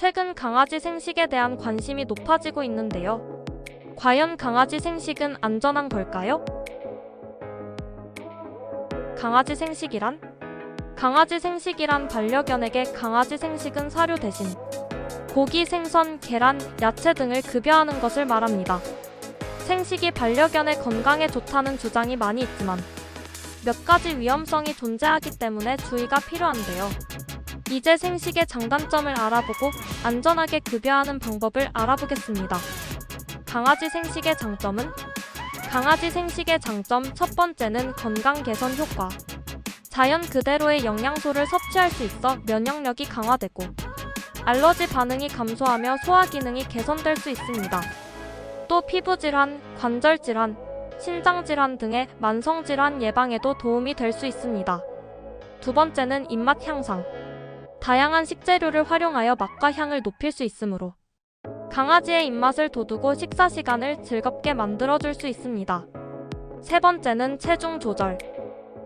최근 강아지 생식에 대한 관심이 높아지고 있는데요. 과연 강아지 생식은 안전한 걸까요? 강아지 생식이란? 강아지 생식이란 반려견에게 강아지 생식은 사료 대신 고기, 생선, 계란, 야채 등을 급여하는 것을 말합니다. 생식이 반려견의 건강에 좋다는 주장이 많이 있지만 몇 가지 위험성이 존재하기 때문에 주의가 필요한데요. 이제 생식의 장단점을 알아보고 안전하게 급여하는 방법을 알아보겠습니다. 강아지 생식의 장점은 강아지 생식의 장점 첫 번째는 건강 개선 효과. 자연 그대로의 영양소를 섭취할 수 있어 면역력이 강화되고 알러지 반응이 감소하며 소화 기능이 개선될 수 있습니다. 또 피부 질환, 관절 질환, 신장 질환 등의 만성 질환 예방에도 도움이 될 수 있습니다. 두 번째는 입맛 향상. 다양한 식재료를 활용하여 맛과 향을 높일 수 있으므로 강아지의 입맛을 돋우고 식사 시간을 즐겁게 만들어줄 수 있습니다. 세 번째는 체중 조절.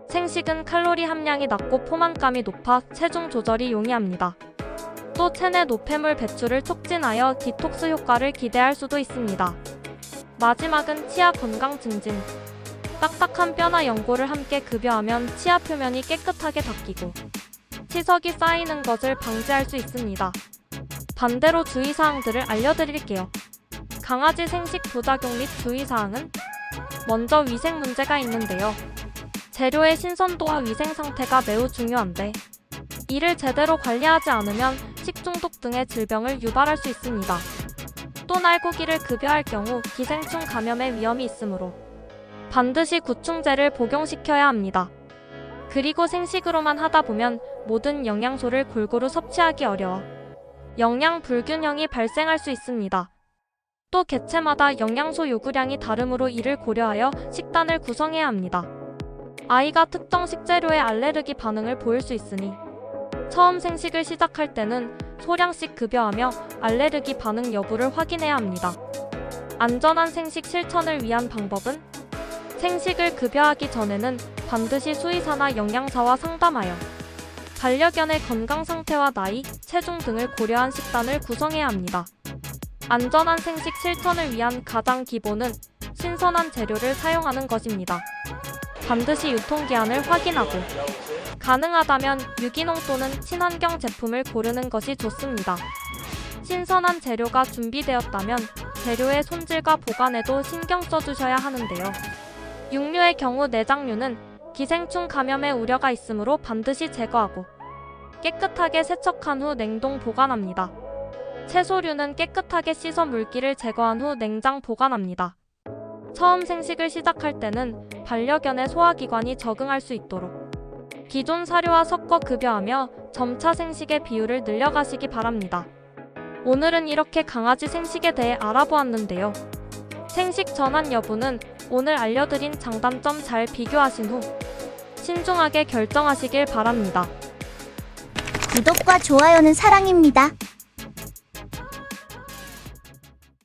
생식은 칼로리 함량이 낮고 포만감이 높아 체중 조절이 용이합니다. 또 체내 노폐물 배출을 촉진하여 디톡스 효과를 기대할 수도 있습니다. 마지막은 치아 건강 증진. 딱딱한 뼈나 연골을 함께 급여하면 치아 표면이 깨끗하게 닦이고 치석이 쌓이는 것을 방지할 수 있습니다. 반대로 주의사항들을 알려드릴게요. 강아지 생식 부작용 및 주의사항은 먼저 위생 문제가 있는데요. 재료의 신선도와 위생 상태가 매우 중요한데 이를 제대로 관리하지 않으면 식중독 등의 질병을 유발할 수 있습니다. 또 날고기를 급여할 경우 기생충 감염의 위험이 있으므로 반드시 구충제를 복용시켜야 합니다. 그리고 생식으로만 하다 보면 모든 영양소를 골고루 섭취하기 어려워 영양 불균형이 발생할 수 있습니다. 또 개체마다 영양소 요구량이 다르므로 이를 고려하여 식단을 구성해야 합니다. 아이가 특정 식재료에 알레르기 반응을 보일 수 있으니 처음 생식을 시작할 때는 소량씩 급여하며 알레르기 반응 여부를 확인해야 합니다. 안전한 생식 실천을 위한 방법은 생식을 급여하기 전에는 반드시 수의사나 영양사와 상담하여 반려견의 건강 상태와 나이, 체중 등을 고려한 식단을 구성해야 합니다. 안전한 생식 실천을 위한 가장 기본은 신선한 재료를 사용하는 것입니다. 반드시 유통기한을 확인하고 가능하다면 유기농 또는 친환경 제품을 고르는 것이 좋습니다. 신선한 재료가 준비되었다면 재료의 손질과 보관에도 신경 써주셔야 하는데요. 육류의 경우 내장류는 기생충 감염의 우려가 있으므로 반드시 제거하고 깨끗하게 세척한 후 냉동 보관합니다. 채소류는 깨끗하게 씻어 물기를 제거한 후 냉장 보관합니다. 처음 생식을 시작할 때는 반려견의 소화기관이 적응할 수 있도록 기존 사료와 섞어 급여하며 점차 생식의 비율을 늘려가시기 바랍니다. 오늘은 이렇게 강아지 생식에 대해 알아보았는데요. 생식 전환 여부는 오늘 알려드린 장단점 잘 비교하신 후 신중하게 결정하시길 바랍니다. 구독과 좋아요는 사랑입니다.